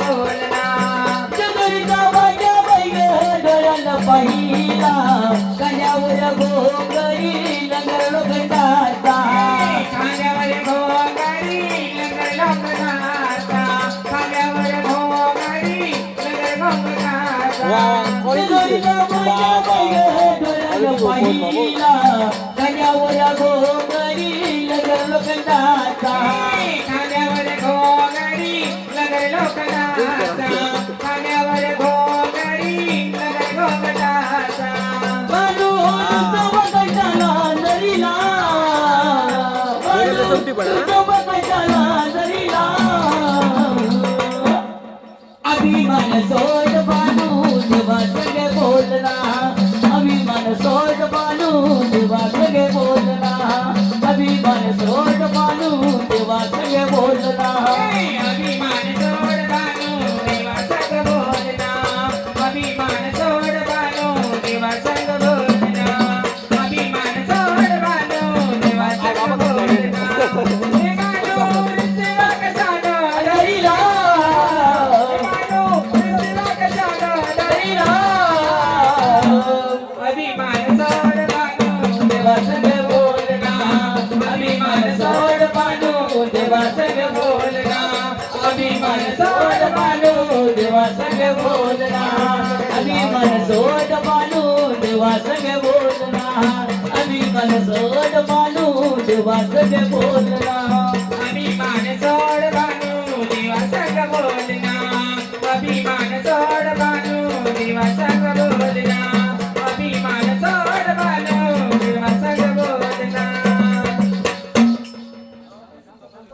बोलना जगरीचा माझ्या बैगळाला पहिला. कन्यावर गोगरी लंगर लोकनाचा खाण्यावर गोगरी लंगर लोकनाचा खाण्यावर गोगरी लंगर लोकनाचा अभिमान सोड बानू देवा सगळे बोलना अभिमान सोड बानू देवा सगळे बोलना अभिमान सोड बानू देवा सगळे बोलना अभिमान सोड बानू देवा संग बोलना अभिमान सोड अमी मन सो बालू देवा से बोला अमी मन सोच बालू जे से भोला अमी मन सोच बालू बोलना